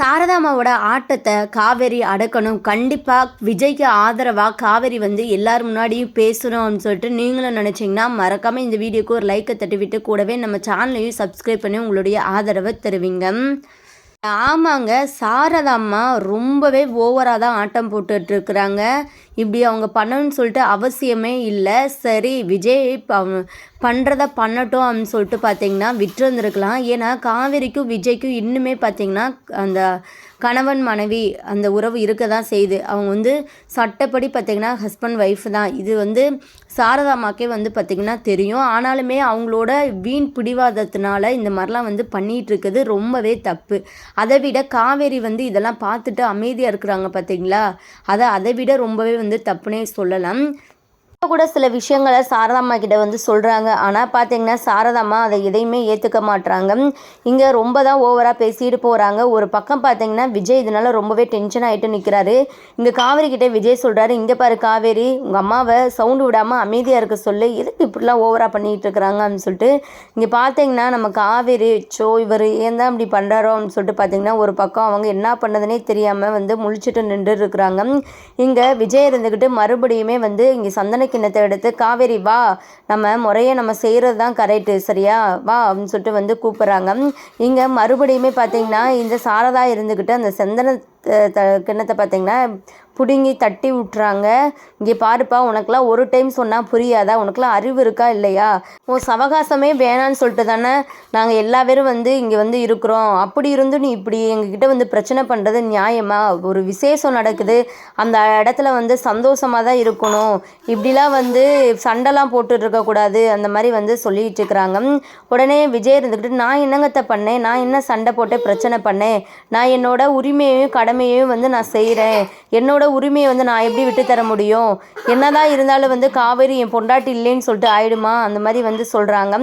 சாரதாமாவோட ஆட்டத்தை காவேரி அடக்கணும். கண்டிப்பாக விஜய்க்கு ஆதரவாக காவேரி வந்து எல்லார் முன்னாடியும் பேசணும்னு சொல்லிட்டு நீங்களும் நினச்சிங்கன்னா மறக்காமல் இந்த வீடியோக்கு ஒரு லைக்கை தட்டிவிட்டு கூடவே நம்ம சேனலையும் சப்ஸ்கிரைப் பண்ணி உங்களுடைய ஆதரவை தருவீங்க. ஆமாங்க சாரதாம்மா ரொம்பவே ஓவராக தான் ஆட்டம் போட்டுட்டு இருக்கிறாங்க இப்படி அவங்க பண்ணணும்னு சொல்லிட்டு அவசியமே இல்லை. சரி விஜய் பண்ணுறத பண்ணட்டும் அப்படின்னு சொல்லிட்டு பார்த்தீங்கன்னா விட்டுருந்துருக்கலாம். ஏன்னா காவேரிக்கும் விஜய்க்கும் இன்னுமே பார்த்தீங்கன்னா அந்த கணவன் மனைவி அந்த உறவு இருக்க தான் செய்யுது. அவங்க வந்து சட்டப்படி பார்த்திங்கன்னா ஹஸ்பண்ட் ஒய்ஃப் தான். இது வந்து சாரதாமாக்கே வந்து பார்த்திங்கன்னா தெரியும். ஆனாலுமே அவங்களோட வீண் பிடிவாதத்தினால இந்த மாதிரிலாம் வந்து பண்ணிகிட்டு இருக்குது ரொம்பவே தப்பு. அதை விட காவேரி வந்து இதெல்லாம் பார்த்துட்டு அமைதியாக இருக்கிறாங்க பார்த்தீங்களா? அதை அதை விட ரொம்பவே வந்து தப்புனே சொல்லலாம். கூட சில விஷயங்களை சாரதாம்மா கிட்ட வந்து சொல்கிறாங்க ஆனால் பார்த்தீங்கன்னா சாரதாம்மா அதை எதையுமே ஏற்றுக்க மாட்றாங்க. இங்கே ரொம்ப தான் ஓவராக பேசிட்டு போகிறாங்க ஒரு பக்கம் பார்த்தீங்கன்னா விஜய் இதனால் ரொம்பவே டென்ஷன் ஆகிட்டு நிற்கிறாரு இங்கே காவேரி கிட்டே விஜய் சொல்கிறாரு இங்கே பாரு காவேரி உங்கள் அம்மாவை சவுண்டு விடாமல் அமைதியாக இருக்க சொல்லு. எதுக்கு இப்படிலாம் ஓவராக பண்ணிகிட்டு இருக்கிறாங்க? அப்படின்னு சொல்லிட்டு இங்கே பார்த்தீங்கன்னா நம்ம காவேரி சோ இவர் ஏன் தான் இப்படி பண்ணுறாரோ அப்படின்னு சொல்லிட்டு பார்த்தீங்கன்னா ஒரு பக்கம் அவங்க என்ன பண்ணதுனே தெரியாமல் வந்து முழிச்சிட்டு நின்று இருக்கிறாங்க. இங்கே விஜய் இருந்துக்கிட்டு மறுபடியுமே வந்து இங்கே சந்தன கிண்ணத்தை எடுத்து காவேரி வா நம்ம முறையை நம்ம செய்கிறது தான் கரெக்டு சரியா? வா அப்படின்னு சொல்லிட்டு வந்து கூப்பிட்றாங்க. இங்கே மறுபடியுமே பார்த்தீங்கன்னா இந்த சாரதா இருந்துக்கிட்டு அந்த சந்தன த- கிண்ணத்தை பார்த்தீங்கன்னா பிடுங்கி தட்டி விட்டுறாங்க. இங்கே பாருப்பா உனக்குலாம் ஒரு டைம் சொன்னால் புரியாதா? உனக்குலாம் அறிவு இருக்கா இல்லையா? உன் சவகாசமே வேணான்னு சொல்லிட்டு தானே நாங்கள் எல்லா பேரும் வந்து இங்கே வந்து இருக்கிறோம். அப்படி இருந்து நீ இப்படி எங்ககிட்ட வந்து பிரச்சனை பண்ணுறது நியாயமா? ஒரு விசேஷம் நடக்குது. அந்த இடத்துல வந்து சந்தோஷமாக தான் இருக்கணும். இப்படிலாம் வந்து சண்டைலாம் போட்டுட்டு இருக்கக்கூடாது அந்த மாதிரி வந்து சொல்லிட்டு இருக்கிறாங்க. உடனே விஜய் இருந்துக்கிட்டு நான் என்னங்கத்தை பண்ணேன்? நான் என்ன சண்டை போட்டு பிரச்சனை பண்ணேன்? நான் என்னோட உரிமையையும் கடமையையும் வந்து நான் செய்கிறேன் என்னோட உரிமையை வந்து நான் எப்படி விட்டு தர முடியும்? என்னதான் இருந்தாலும் வந்து காவேரி என் பொண்டாட்டி இல்லைன்னு சொல்லிட்டு ஆயிடுமா? அந்த மாதிரி வந்து சொல்கிறாங்க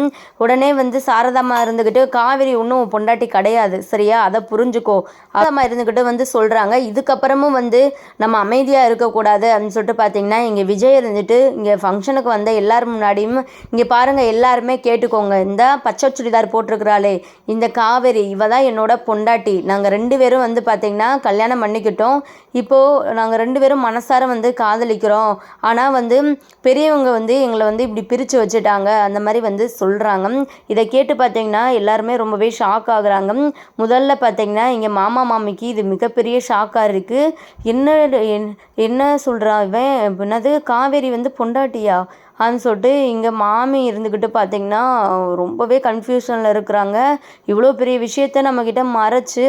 உடனே வந்து சாரதாமா இருந்துக்கிட்டு காவேரி ஒன்றும் உன் பொண்டாட்டி கிடையாது சரியா? அதை புரிஞ்சுக்கோ. அதமாக இருந்துக்கிட்டு வந்து சொல்கிறாங்க இதுக்கப்புறமும் வந்து நம்ம அமைதியாக இருக்கக்கூடாது அப்படின்னு சொல்லிட்டு பார்த்தீங்கன்னா இங்கே விஜய் இருந்துட்டு இங்கே ஃபங்க்ஷனுக்கு வந்த எல்லார் முன்னாடியும் இங்கே பாருங்கள் எல்லாருமே கேட்டுக்கோங்க. இந்த பச்சை சுடிதார் போட்டிருக்கிறாளே இந்த காவேரி இவ தான் என்னோட பொண்டாட்டி. நாங்கள் ரெண்டு பேரும் வந்து பார்த்தீங்கன்னா கல்யாணம் பண்ணிக்கிட்டோம். இப்போது நாங்கள் ரெண்டு பேரும் மனசார வந்து காதலிக்கிறோம். ஆனால் வந்து பெரியவங்க வந்து எங்களை வந்து இப்படி பிரித்து வச்சுட்டாங்க. அந்த மாதிரி வந்து சொல்கிறாங்க இதை கேட்டு பார்த்தீங்கன்னா எல்லாருமே ரொம்பவே ஷாக் ஆகுறாங்க. முதல்ல பார்த்தீங்கன்னா இங்கே மாமா மாமிக்கு இது மிகப்பெரிய ஷாக்காக இருக்குது என்ன என்- என்ன சொல்கிறான் இவன்? என்னது? காவேரி வந்து பொண்டாட்டியா? அப்படின்னு சொல்லிட்டு இங்கே மாமி இருந்துக்கிட்டு பார்த்தீங்கன்னா ரொம்பவே கன்ஃபியூஷனில் இருக்கிறாங்க. இவ்வளோ பெரிய விஷயத்த நம்மக்கிட்ட மறைச்சு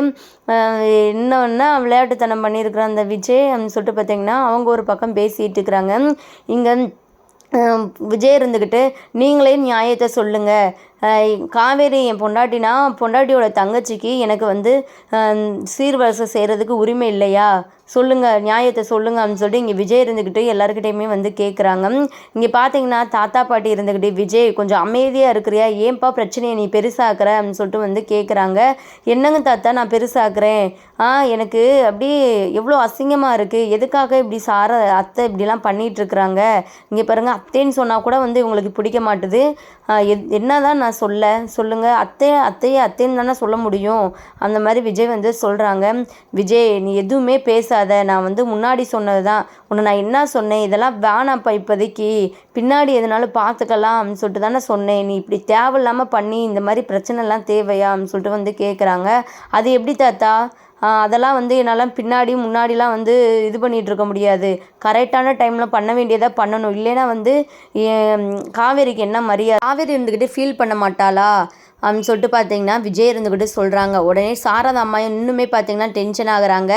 என்னன்னா விளையாட்டுத்தனம் பண்ணியிருக்கிற அந்த விஜய் அப்படின்னு சொல்லிட்டு பார்த்தீங்கன்னா அவங்க ஒரு பக்கம் பேசிகிட்டு இருக்கிறாங்க. இங்கே விஜய் இருந்துக்கிட்டு நீங்களே நியாயத்தை சொல்லுங்கள் காவேரி என் பொண்டாட்டினா பொண்டாட்டியோட தங்கச்சிக்கு எனக்கு வந்து சீர்வரிசை செய்கிறதுக்கு உரிமை இல்லையா? சொல்லுங்கள் நியாயத்தை சொல்லுங்கள் அப்படின்னு சொல்லிட்டு இங்கே விஜய் இருந்துக்கிட்டு எல்லாருக்கிட்டையுமே வந்து கேட்குறாங்க இங்கே பார்த்தீங்கன்னா தாத்தா பாட்டி இருந்துக்கிட்டு விஜய் கொஞ்சம் அமைதியாக இருக்கிறியா? ஏன்பா பிரச்சனையை நீ பெருசாக்குற? அப்படின்னு சொல்லிட்டு வந்து கேட்குறாங்க என்னங்க தாத்தா நான் பெருசாக்குறேன். ஆ எனக்கு அப்படியே எவ்வளோ அசிங்கமாக இருக்குது எதுக்காக இப்படி சார அத்தை இப்படிலாம் பண்ணிகிட்ருக்குறாங்க இங்கே பாருங்கள் அத்தைன்னு சொன்னால் கூட வந்து இவங்களுக்கு பிடிக்க மாட்டுது. ஆ, என்ன தான் நான் சொல்ல சொல்லுங்கள் அத்தை அத்தையே அத்தைன்னு தானே சொல்ல முடியும். அந்த மாதிரி விஜய் வந்து சொல்கிறாங்க விஜய் நீ எதுவுமே பேசாத. நான் வந்து முன்னாடி சொன்னது தான் உன்னை நான் என்ன சொன்னேன்? இதெல்லாம் வேணாம்ப்பா இப்போதைக்கு. பின்னாடி எதுனாலும் பார்த்துக்கலாம் அப்படின்னு சொல்லிட்டு தானே சொன்னேன். நீ இப்படி தேவையில்லாமல் பண்ணி இந்த மாதிரி பிரச்சனைலாம் தேவையா அப்படின்னு சொல்லிட்டு வந்து கேட்குறாங்க அது எப்படி தாத்தா? அதெல்லாம் வந்து என்னால் பின்னாடி முன்னாடிலாம் வந்து இது பண்ணிகிட்டு இருக்க முடியாது. கரெக்டான டைமில் பண்ண வேண்டியதை பண்ணணும். இல்லைன்னா வந்து காவேரிக்கு என்ன மரியாதை? காவேரி இருந்துக்கிட்டு ஃபீல் பண்ண மாட்டாளா? அப்படின்னு சொல்லிட்டு பார்த்தீங்கன்னா விஜய் இருந்துக்கிட்டு சொல்கிறாங்க உடனே சாரதா அம்மா இன்னுமே பார்த்தீங்கன்னா டென்ஷன் ஆகுறாங்க.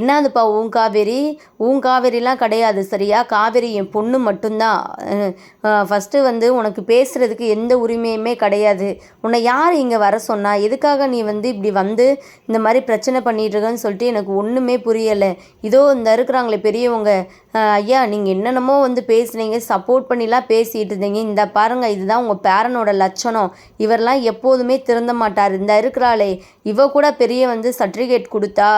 என்னதுப்பா உன் காவேரி? உன் காவேரிலாம் கிடையாது சரியா? காவேரி என் பொண்ணு மட்டும்தான். ஃபஸ்ட்டு வந்து உனக்கு பேசுகிறதுக்கு எந்த உரிமையுமே கிடையாது. உன்னை யார் இங்கே வர சொன்னா? எதுக்காக நீ வந்து இப்படி வந்து இந்த மாதிரி பிரச்சனை பண்ணிட்டு இருக்கன்னு சொல்லிட்டு எனக்கு ஒன்றுமே புரியலை. இதோ இந்த இருக்கிறாங்களே பெரியவங்க. ஐயா நீங்கள் என்னென்னமோ வந்து பேசுனீங்க சப்போர்ட் பண்ணிலாம் பேசிகிட்டு இருந்தீங்க. இந்த பாருங்கள் இதுதான் உங்கள் பேரனோட லட்சணம். இவரெல்லாம் எப்போதுமே திருந்த மாட்டார். இந்த இருக்கிறாளே இவ கூட பெரிய வந்து சர்டிஃபிகேட் கொடுத்தா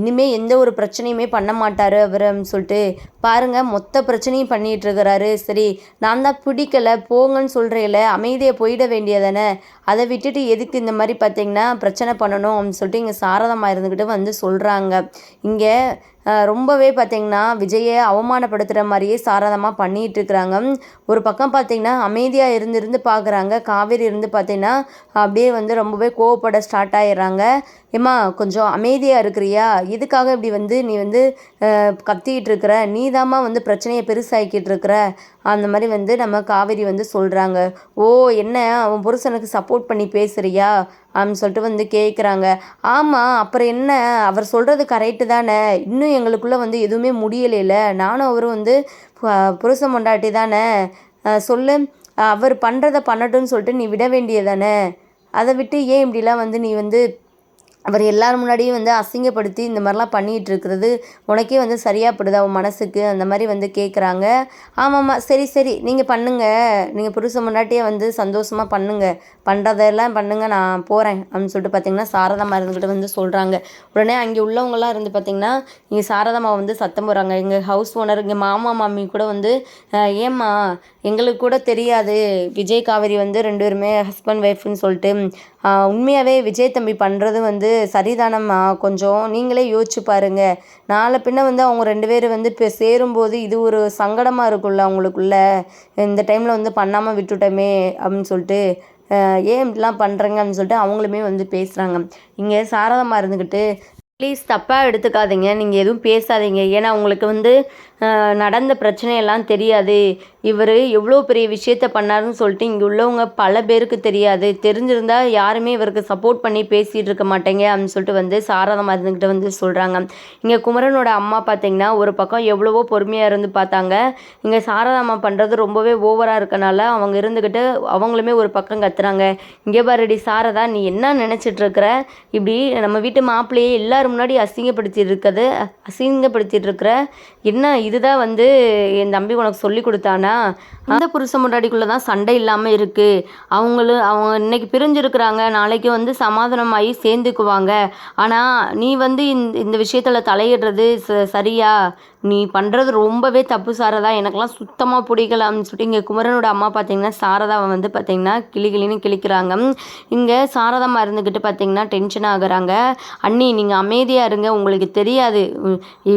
இனிமே எந்த ஒரு பிரச்சனையுமே பண்ண மாட்டார் அவருன்னு சொல்லிட்டு. பாருங்கள் மொத்த பிரச்சனையும் பண்ணிகிட்டு இருக்கிறாரு. சரி நான் தான் பிடிக்கல போங்கன்னு சொல்கிறேல அமைதியை போயிட வேண்டியதானே? அதை விட்டுட்டு எதுக்கு இந்த மாதிரி பார்த்தீங்கன்னா பிரச்சனை பண்ணணும் அப்படின்னு சொல்லிட்டு இங்கே சாரதமாக இருந்துக்கிட்டு வந்து சொல்கிறாங்க இங்கே ரொம்பவே பார்த்தீங்கன்னா விஜயை அவமானப்படுத்துகிற மாதிரியே சாரதமாக பண்ணிகிட்டு இருக்கிறாங்க ஒரு பக்கம் பார்த்தீங்கன்னா அமைதியாக இருந்து இருந்து பார்க்குறாங்க காவேரி இருந்து பார்த்திங்கன்னா அப்படியே வந்து ரொம்பவே கோவப்பட ஸ்டார்ட் ஆயிடுறாங்க. ஏம்மா கொஞ்சம் அமைதியாக இருக்கிறியா? இதுக்காக இப்படி வந்து நீ வந்து கத்திக்கிட்டு இருக்கிற? நீ வந்து பிரச்சனையை பெருசாகிக்கிட்டு இருக்கிற? அந்த மாதிரி வந்து நம்ம காவேரி வந்து சொல்கிறாங்க ஓ என்ன? அவன் புருஷனுக்கு சப்போர்ட் பண்ணி பேசுறியா? அப்படின்னு சொல்லிட்டு வந்து கேட்குறாங்க ஆமாம் அப்புறம் என்ன? அவர் சொல்கிறது கரெக்டு தானே. இன்னும் எங்களுக்குள்ளே வந்து எதுவுமே முடியலையில. நானும் அவரும் வந்து புருஷன் பொண்டாட்டி தானே. சொல்லு. அவர் பண்ணுறத பண்ணட்டும்னு சொல்லிட்டு நீ விட வேண்டியதானே அதை விட்டு ஏன் இப்படிலாம் வந்து நீ வந்து அவர் எல்லார் முன்னாடியும் வந்து அசிங்கப்படுத்தி இந்த மாதிரிலாம் பண்ணிகிட்டு இருக்கிறது உனக்கே வந்து சரியாக படுது அவன் மனசுக்கு அந்த மாதிரி வந்து கேட்குறாங்க ஆமாம்மா சரி சரி நீங்கள் பண்ணுங்கள் நீங்கள் புருஷன் முன்னாடியே வந்து சந்தோஷமாக பண்ணுங்கள் பண்ணுறதெல்லாம் பண்ணுங்கள் நான் போகிறேன் அப்படின்னு சொல்லிட்டு பார்த்தீங்கன்னா சாரதாமா இருந்துக்கிட்டு வந்து சொல்கிறாங்க உடனே அங்கே உள்ளவங்களாம் இருந்து பார்த்தீங்கன்னா இங்கே சாரதாமா வந்து சத்தம் போடுறாங்க. எங்கள் ஹவுஸ் ஓனர் இங்கே மாமா மாமி கூட வந்து ஏம்மா எங்களுக்கு கூட தெரியாது. விஜய் காவேரி வந்து ரெண்டு பேருமே ஹஸ்பண்ட் ஒய்ஃப்னு சொல்லிட்டு உண்மையாகவே விஜய் தம்பி பண்ணுறது வந்து சரிதானம்மா? கொஞ்சம் நீங்களே யோசிச்சு பாருங்க. நாளை பின்ன வந்து அவங்க ரெண்டு பேரும் வந்து இப்போ சேரும்போது இது ஒரு சங்கடமாக இருக்கும்ல அவங்களுக்குள்ள. இந்த டைமில் வந்து பண்ணாமல் விட்டுட்டோமே அப்படின்னு சொல்லிட்டு ஏன் இப்படிலாம் பண்ணுறங்க அப்படின்னு சொல்லிட்டு அவங்களுமே வந்து பேசுகிறாங்க இங்கே சாரதமாக இருந்துக்கிட்டு ப்ளீஸ் தப்பாக எடுத்துக்காதீங்க. நீங்கள் எதுவும் பேசாதீங்க. ஏன்னா உங்களுக்கு வந்து நடந்த பிரச்சனையெல்லாம் தெரியாது. இவர் எவ்வளோ பெரிய விஷயத்த பண்ணாருன்னு சொல்லிட்டு இங்கே உள்ளவங்க பல பேருக்கு தெரியாது. தெரிஞ்சிருந்தா யாருமே இவருக்கு சப்போர்ட் பண்ணி பேசிகிட்டு இருக்க மாட்டேங்க அப்படின்னு சொல்லிட்டு வந்து சாரதா மருந்துக்கிட்ட வந்து சொல்கிறாங்க இங்கே குமரனோட அம்மா பார்த்தீங்கன்னா ஒரு பக்கம் எவ்வளவோ பொறுமையாக இருந்து பார்த்தாங்க. இங்கே சாரதா அம்மா பண்ணுறது ரொம்பவே ஓவராக இருக்கனால அவங்க இருந்துக்கிட்டு அவங்களுமே ஒரு பக்கம் கத்துறாங்க. இங்கே பாருடி சாரதா நீ என்ன நினச்சிட்ருக்குற இப்படி நம்ம வீட்டு மாப்பிள்ளையே எல்லாரும் முன்னாடி அசிங்கப்படுத்திட்டு இருக்கிறது அசிங்கப்படுத்திட்டு இருக்கிற என்ன இதுதான் வந்து என் தம்பி உனக்கு சொல்லி கொடுத்தானா? அந்த புருஷன் முன்னாடிக்குள்ளே தான் சண்டை இல்லாமல் இருக்குது அவங்களும் அவங்க இன்னைக்கு பிரிஞ்சிருக்கிறாங்க. நாளைக்கு வந்து சமாதானமாகி சேர்ந்துக்குவாங்க. ஆனால் நீ வந்து இந்த இந்த விஷயத்தில் தலையிடுறது ச சரியா? நீ பண்ணுறது ரொம்பவே தப்பு சாரதா. எனக்கெல்லாம் சுத்தமாக பிடிக்கல. அப்படின்னு சொல்லிட்டு இங்கே குமரனோட அம்மா பார்த்தீங்கன்னா சாரதாவை வந்து பார்த்தீங்கன்னா கிளி கிளின்னு கிழிக்கிறாங்க. இங்கே சாரதாமா இருந்துக்கிட்டு பார்த்தீங்கன்னா டென்ஷன் ஆகுறாங்க. அண்ணி நீங்கள் அமைதியாக இருங்க. உங்களுக்கு தெரியாது.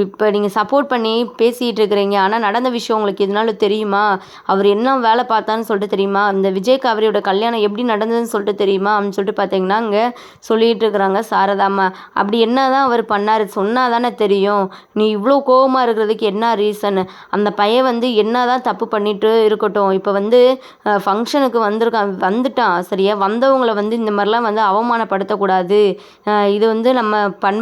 இப்போ நீங்கள் சப்போர்ட் பண்ணி பேசிகிட்டு இருக்கிறீங்க. ஆனால் நடந்த விஷயம் உங்களுக்கு இதனால தெரியுமா? அவர் என்ன வேலை பார்த்தான்னு சொல்லிட்டு தெரியுமா? இந்த விஜய் காவிரியோட கல்யாணம் எப்படி நடந்ததுன்னு சொல்லிட்டு தெரியுமா? அப்படின்னு சொல்லிட்டு பார்த்தீங்கன்னா அங்கே சொல்லிகிட்டு இருக்கிறாங்க சாரதாம்மா அப்படி என்ன தான் அவர் பண்ணார்? சொன்னால் தானே தெரியும். நீ இவ்வளோ கோவமாக இருக்கிறதுக்கு என்ன ரீசன் அந்த பையன் வந்து என்ன தான் தப்பு பண்ணிட்டு இருக்கட்டும். இப்போ வந்து ஃபங்க்ஷனுக்கு வந்திருக்கான் வந்துட்டான். சரியா? வந்தவங்களை வந்து இந்த மாதிரிலாம் வந்து அவமானப்படுத்தக்கூடாது. இது வந்து நம்ம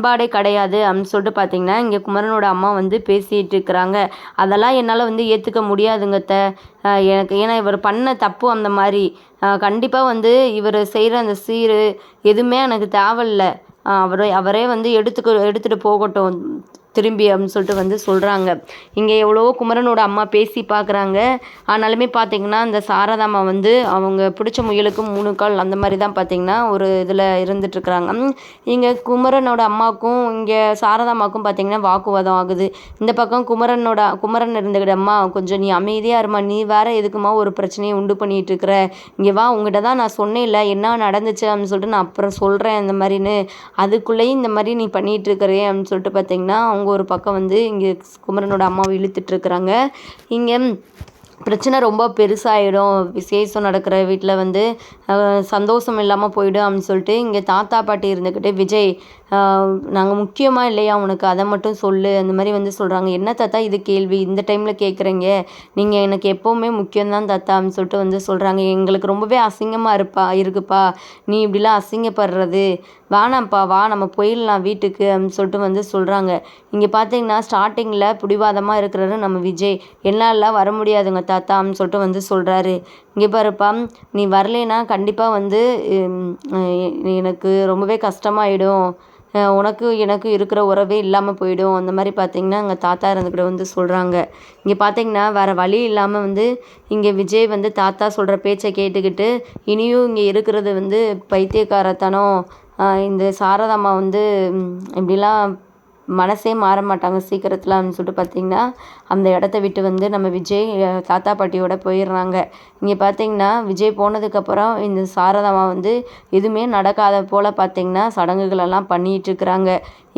பண்பாடே கிடையாது அப்படின்னு சொல்லிட்டு பார்த்தீங்கன்னா இங்கே குமரனோட அம்மா வந்து பேசிகிட்டு இருக்கிறாங்க. அதெல்லாம் என்னால் வந்து ஏற்றுக்க முடியாதுங்கத்தை எனக்கு ஏன்னா இவர் பண்ண தப்பு அந்த மாதிரி. கண்டிப்பாக வந்து இவர் செய்கிற அந்த சீரு எதுவுமே எனக்கு தேவையில்லை. அவரே அவரே வந்து எடுத்துக்க எடுத்துகிட்டு போகட்டும். திரும்பி அப்படின்னு சொல்லிட்டு வந்து சொல்கிறாங்க இங்கே எவ்வளவோ குமரனோட அம்மா பேசி பார்க்குறாங்க ஆனாலுமே பார்த்தீங்கன்னா இந்த சாரதாம்மா வந்து அவங்க பிடிச்ச முயலுக்கு மூணு கால் அந்த மாதிரி தான் பார்த்தீங்கன்னா ஒரு இதில் இருந்துட்டுருக்குறாங்க. இங்கே குமரனோட அம்மாவுக்கும் இங்கே சாரதாம்மாவுக்கும் பார்த்தீங்கன்னா வாக்குவாதம் ஆகுது. இந்த பக்கம் குமரனோட குமரன் இருந்துக்கிட்ட அம்மா கொஞ்சம் நீ அமைதியாக இருமா நீ வேற எதுக்குமா ஒரு பிரச்சனையை உண்டு பண்ணிட்டு இருக்கிற இங்கே வா உங்ககிட்ட தான் நான் சொன்னேன்ல என்ன நடந்துச்சு அப்படின்னு சொல்லிட்டு நான் அப்புறம் சொல்கிறேன் இந்த மாதிரின்னு. அதுக்குள்ளேயும் இந்த மாதிரி நீ பண்ணிகிட்டு இருக்கிறே அப்படின்னு சொல்லிட்டு பார்த்தீங்கன்னா அவங்க ஒரு பக்கம் வந்து இங்கே குமரனோட அம்மாவை இழுத்துட்டு இருக்கிறாங்க இங்கே பிரச்சனை ரொம்ப பெருசாகிடும் விசேஷம் நடக்கிற வீட்டில் வந்து சந்தோஷம் இல்லாமல் போயிடும் அப்படின்னு சொல்லிட்டு இங்கே தாத்தா பாட்டி இருந்துக்கிட்டு விஜய் நாங்கள் முக்கியமாக இல்லையா உனக்கு? அதை மட்டும் சொல்லு. அந்த மாதிரி வந்து சொல்கிறாங்க என்ன தாத்தா இது கேள்வி? இந்த டைமில் கேட்குறீங்க நீங்கள் எனக்கு எப்போவுமே முக்கியம்தான் தாத்தா. அப்படின்னு சொல்லிட்டு வந்து சொல்கிறாங்க எங்களுக்கு ரொம்பவே அசிங்கமாக இருப்பா இருக்குப்பா. நீ இப்படிலாம் அசிங்கப்படுறது. வேணாம்ப்பா வா நம்ம போயிடலாம் வீட்டுக்கு அப்படின்னு சொல்லிட்டு வந்து சொல்கிறாங்க இங்கே பார்த்தீங்கன்னா ஸ்டார்டிங்கில் பிடிவாதமாக இருக்கிறாரு நம்ம விஜய். என்னாலலாம் வர முடியாதுங்க தாத்தா அப்படின்னு சொல்லிட்டு வந்து சொல்கிறாரு இங்கே பாருப்பா நீ வரலைன்னா கண்டிப்பாக வந்து எனக்கு ரொம்பவே கஷ்டமாயிடும். உனக்கு எனக்கு இருக்கிற உறவே இல்லாமல் போயிடும். அந்த மாதிரி பார்த்தீங்கன்னா எங்கள் தாத்தா இருந்துக்கிட்ட வந்து சொல்கிறாங்க இங்கே பார்த்தீங்கன்னா வேறு வழி இல்லாமல் வந்து இங்கே விஜய் வந்து தாத்தா சொல்கிற பேச்சை கேட்டுக்கிட்டு இனியும் இங்கே இருக்கிறது வந்து பைத்தியக்காரத்தனம். இந்த சாரதாம்மா வந்து இப்படிலாம் மனசே மாற மாட்டாங்க சீக்கிரத்தில் அப்படின்னு சொல்லிட்டு பார்த்தீங்கன்னா அந்த இடத்த விட்டு வந்து நம்ம விஜய் தாத்தா பாட்டியோட போயிடுறாங்க. இங்கே பார்த்தீங்கன்னா விஜய் போனதுக்கப்புறம் இந்த சாரதாமா வந்து எதுவுமே நடக்காத போல் பார்த்தீங்கன்னா சடங்குகளெல்லாம் பண்ணிகிட்ருக்குறாங்க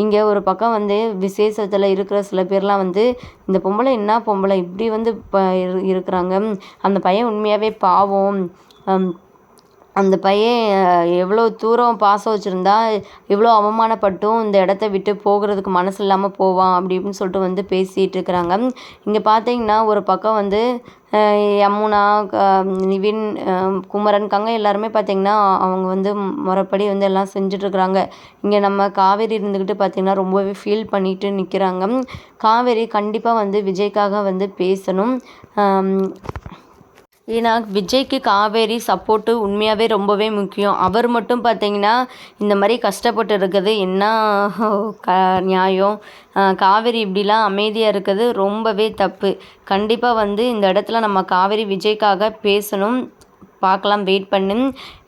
இங்கே ஒரு பக்கம் வந்து விசேஷத்தில் இருக்கிற சில பேர்லாம் வந்து இந்த பொம்பளை என்ன பொம்பளை இப்படி வந்து இப்போ இருக்கிறாங்க. அந்த பையன் உண்மையாகவே பாவம். அந்த பையன் எவ்வளோ தூரம் பாசம் வச்சுருந்தா எவ்வளோ அவமானப்பட்டும் இந்த இடத்த விட்டு போகிறதுக்கு மனசு இல்லாமல் போவான் அப்படி இப்படின்னு சொல்லிட்டு வந்து பேசிகிட்டு இருக்கிறாங்க. இங்கே பார்த்தீங்கன்னா ஒரு பக்கம் வந்து யமுனா நிவின் அஹ், குமரன் கங்கை எல்லாருமே பார்த்தீங்கன்னா அவங்க வந்து முறைப்படி வந்து எல்லாம் செஞ்சிட்ருக்குறாங்க இங்கே நம்ம காவேரி இருந்துக்கிட்டு பார்த்தீங்கன்னா ரொம்பவே ஃபீல் பண்ணிட்டு நிற்கிறாங்க காவேரி கண்டிப்பாக வந்து விஜய்க்காக வந்து பேசணும். ஏன்னா விஜய்க்கு காவேரி சப்போர்ட்டு உண்மையாகவே ரொம்பவே முக்கியம். அவர் மட்டும் பார்த்தீங்கன்னா இந்த மாதிரி கஷ்டப்பட்டு இருக்கிறது என்ன க நியாயம்? காவேரி இப்படிலாம் அமைதியாக இருக்கிறது ரொம்பவே தப்பு. கண்டிப்பாக வந்து இந்த இடத்துல நம்ம காவேரி விஜய்க்காக பேசணும். பார்க்கலாம் வெயிட் பண்ணு.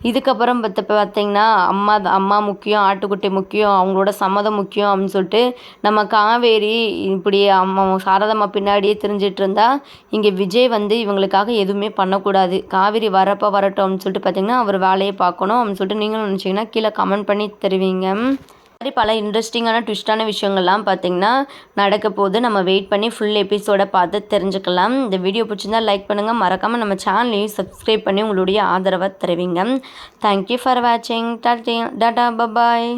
இதுக்கப்புறம் பார்த்து பார்த்தீங்கன்னா அம்மா அம்மா முக்கியம் ஆட்டுக்குட்டி முக்கியம் அவங்களோட சம்மதம் முக்கியம் அப்படின்னு சொல்லிட்டு நம்ம காவேரி இப்படி அம்மா சாரதம்மா பின்னாடியே தெரிஞ்சிட்டு இருந்தா இங்கே விஜய் வந்து இவங்களுக்காக எதுவுமே பண்ணக்கூடாது. காவேரி வரப்போ வரட்டும் அப்படின்னு சொல்லிட்டு பார்த்தீங்கன்னா அவர் வேலையை பார்க்கணும் அப்படின்னு சொல்லிட்டு நீங்களும் நினச்சிங்கன்னா கீழே கமெண்ட் பண்ணி தருவீங்க. மாதிரி பல இன்ட்ரெஸ்டிங்கான ட்விஸ்டான விஷயங்கள்லாம் பார்த்தீங்கன்னா நடக்க போது நம்ம வெயிட் பண்ணி ஃபுல் எபிசோடை பார்த்து தெரிஞ்சுக்கலாம். இந்த வீடியோ பிடிச்சிருந்தா லைக் பண்ணுங்கள் மறக்காமல் நம்ம சேனலையும் சப்ஸ்கிரைப் பண்ணி உங்களுடைய ஆதரவை தருவீங்க. தேங்க்யூ ஃபார் வாட்சிங் டாட்டா பபாய்